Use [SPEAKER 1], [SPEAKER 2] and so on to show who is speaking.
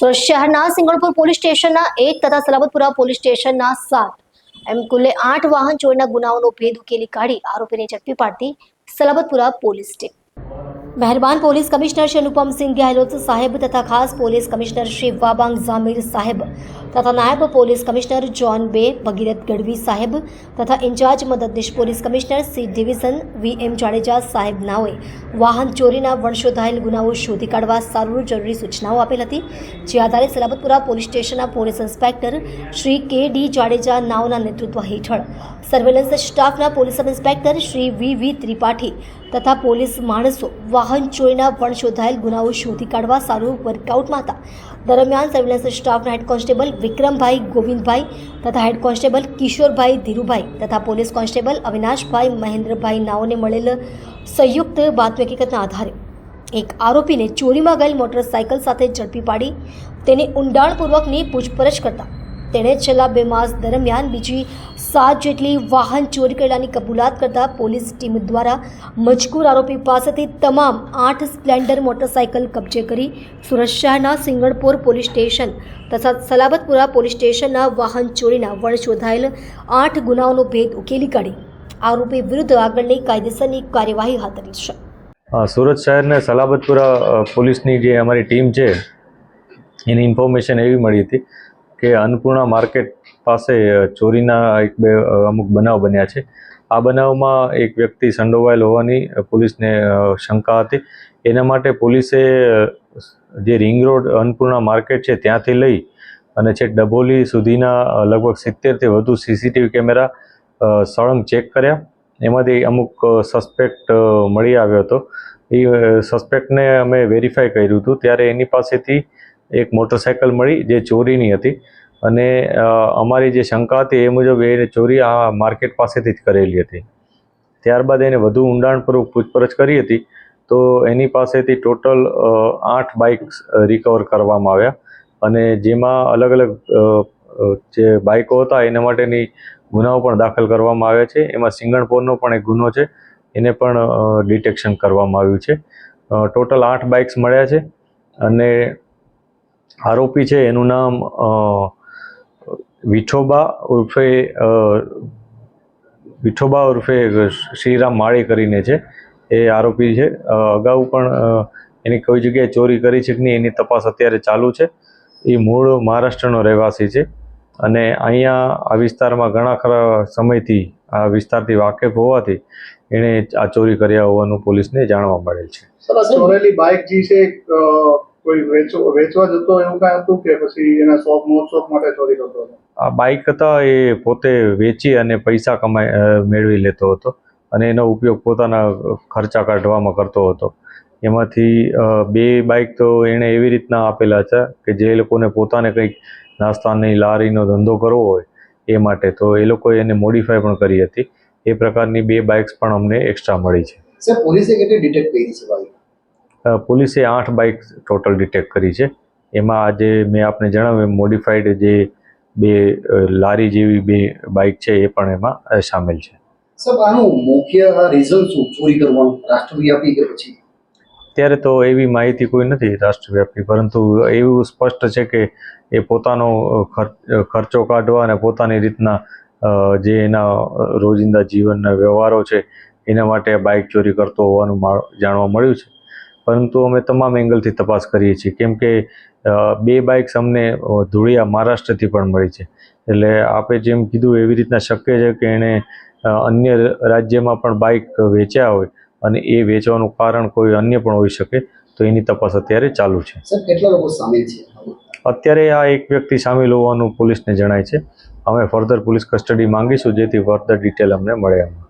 [SPEAKER 1] શહેરના સિંગણપુર પોલીસ સ્ટેશનના એક તથા સલાબતપુરા પોલીસ સ્ટેશનના સાત. એમ કુલે આઠ વાહન ચોરીના ગુનાઓનો ભેદ ઉકેલી કાઢી આરોપીને ઝડપી પાડતી સલાબતપુરા પોલીસ ટીમ. મહેરબાન પોલીસ કમિશનર શ્રી અનુપમસિંહ ગેહલોત સાહેબ તથા ખાસ પોલીસ કમિશનર શ્રી વાબાંગ ઝામીર સાહેબ તથા નાયબ પોલીસ કમિશનર જોન બે ભગીરથ ગઢવી સાહેબ તથા ઇન્ચાર્જ મદદનીશ police commissioner C division V M Jadeja સાહેબ નાઓએ વાહન ચોરીના વણશોધાયેલ ગુનાઓ શોધી કાઢવા સારું જરૂરી સૂચનાઓ આપેલ હતી જે આધારે સલાબતપુરા પોલીસ સ્ટેશનના police inspector Shri K D Jadeja નાઓના નેતૃત્વ હેઠળ સર્વેલન્સ સ્ટાફના police sub inspector Shri V V Tripathi તથા પોલીસ માણસો વાહન ચોરીના વણશોધાયેલ ગુનાઓ શોધી કાઢવા સારું વર્કઆઉટમાં હતા. દરમિયાન સર્વેલન્સ સ્ટાફના હેડ કોન્સ્ટેબલ વિક્રમભાઈ ગોવિંદભાઈ તથા હેડ કોન્સ્ટેબલ કિશોરભાઈ ધીરુભાઈ તથા પોલીસ કોન્સ્ટેબલ અવિનાશભાઈ મહેન્દ્રભાઈ નાઓને મળેલ સંયુક્ત બાતમી હકીકતના આધારે એક આરોપીને ચોરીમાં ગયેલ મોટરસાયકલ સાથે ઝડપી પાડી તેને ઊંડાણપૂર્વકની પૂછપરછ કરતા તેણે છેલ્લા બે માસ દરમિયાન બીજી સાત જેટલી વાહન ચોરી કરેલાની કબૂલાત કરતા પોલીસ ટીમ દ્વારા મજકૂર આરોપી પાસેથી તમામ આઠ સ્પ્લેન્ડર મોટરસાયકલ કબજે કરી સુરત શહેરના સિંગણપોર પોલીસ સ્ટેશન તથા સલાબતપુરા પોલીસ સ્ટેશનના વાહન ચોરીના વણ શોધાયેલ આઠ ગુનાઓનો ભેદ ઉકેલી કાઢી. આરોપી વિરુદ્ધ આગળની કાયદેસરની કાર્યવાહી હાથ ધરી છે.
[SPEAKER 2] સુરત શહેરને સલાબતપુરા પોલીસની જે અમારી ટીમ છે, એની ઇન્ફોર્મેશન એવી મળી હતી કે અન્નપૂર્ણા માર્કેટ પાસે ચોરીના એક બે અમુક બનાવ બન્યા છે. આ બનાવમાં એક વ્યક્તિ સંડોવાયેલ હોવાની પોલીસને શંકા હતી. એના માટે પોલીસે જે રિંગ રોડ અન્નપૂર્ણા માર્કેટ છે ત્યાંથી લઈ અને છેક ડભોલી સુધીના લગભગ સિત્તેરથી વધુ સીસીટીવી કેમેરા સળંગ ચેક કર્યા. એમાંથી અમુક સસ્પેક્ટ મળી આવ્યો હતો. એ સસ્પેક્ટને અમે વેરીફાઈ કર્યું હતું. ત્યારે એની પાસેથી એક મોટરસાયકલ મળી જે ચોરીની હતી. અને અમારી જે શંકા હતી એ મુજબ એ ચોરી આ માર્કેટ પાસેથી જ કરેલી હતી. ત્યારબાદ એને વધુ ઊંડાણપૂર્વક પૂછપરછ કરી હતી. તો એની પાસેથી ટોટલ આઠ બાઇક્સ રિકવર કરવામાં આવ્યા. અને જેમાં અલગ અલગ જે બાઇકો હતા એના માટેની ગુનાઓ પણ દાખલ કરવામાં આવ્યા છે. એમાં સિંગણપોરનો પણ એક ગુનો છે. એને પણ ડિટેક્શન કરવામાં આવ્યું છે. ટોટલ આઠ બાઇક્સ મળ્યા છે. અને આરોપી છે, એનું નામ વિઠોબા ઉર્ફે વિઠોબા ઉર્ફે શ્રીરામ માળી કરીને છે, એ આરોપી છે. અગાઉ પણ એની કોઈ જગ્યાએ ચોરી કરી છે કે નહીં એની તપાસ અત્યારે ચાલુ છે. એ મૂળ મહારાષ્ટ્રનો રહેવાસી છે અને અહીંયા આ વિસ્તારમાં ઘણા ખરા સમયથી, આ વિસ્તારથી વાકેફ હોવાથી એણે આ ચોરી કર્યા હોવાનું પોલીસને જાણવા મળેલ છે.
[SPEAKER 3] ચોરેલી બાઇક જે છે કોઈ વેચવા વેચવા જતો એવું કાંઈ હતું કે પછી એના શોખ શોખ માટે ચોરી કરતો હતો?
[SPEAKER 2] આ બાઇક હતા એ પોતે વેચી અને પૈસા કમાઈ મેળવી લેતો હતો અને એનો ઉપયોગ પોતાના ખર્ચા કાઢવામાં કરતો હતો. એમાંથી બે બાઇક તો એણે એવી રીતના આપેલા છે કે જે લોકોને પોતાને કંઈક નાસ્તાની લારીનો ધંધો કરવો હોય એ માટે તો એ લોકોએ એને મોડિફાય પણ કરી હતી. એ પ્રકારની બે બાઇક્સ પણ અમને એક્સ્ટ્રા મળી છે.
[SPEAKER 4] સર પોલીસે કેટલી ડિટેક્ટ કરી છે
[SPEAKER 2] અ, પોલીસે આઠ બાઇક ટોટલ ડિટેક્ટ કરી છે. એમાં આજે મેં આપને જણાવ્યું મોડિફાઈડ જે બે લારી જેવી બે બાઇક છે એ પણ એમાં સામેલ છે.
[SPEAKER 4] ત્યારે આનું મુખ્ય રીઝન શું? ચોરી કરવાનું? રાષ્ટ્રવ્યાપી કે પછી?
[SPEAKER 2] અત્યારે તો એવી માહિતી કોઈ નથી રાષ્ટ્રવ્યાપી પરંતુ એવું સ્પષ્ટ છે કે એ પોતાનો ખર્ચો કાઢવા અને પોતાની રીતના જે એના રોજિંદા જીવનના વ્યવહારો છે એના માટે બાઇક ચોરી કરતો હોવાનું જાણવા મળ્યું છે. પરંતુ અમે તમામ એંગલથી તપાસ કરીએ છીએ. કેમ કે બે બાઇક્સ અમને ધૂળિયા મહારાષ્ટ્રથી પણ મળી છે. એટલે આપે જેમ કીધું એવી રીતના શક્ય છે કે એણે અન્ય રાજ્યમાં પણ બાઇક વેચ્યા હોય અને એ વેચવાનું કારણ કોઈ અન્ય પણ હોઈ શકે તો એની તપાસ અત્યારે ચાલુ છે.
[SPEAKER 4] કેટલા લોકો સામેલ છે?
[SPEAKER 2] અત્યારે આ એક વ્યક્તિ સામેલ હોવાનું પોલીસને જણાય છે. અમે ફર્ધર પોલીસ કસ્ટડી માંગીશું જેથી ફર્ધર ડિટેલ અમને મળે એમાં.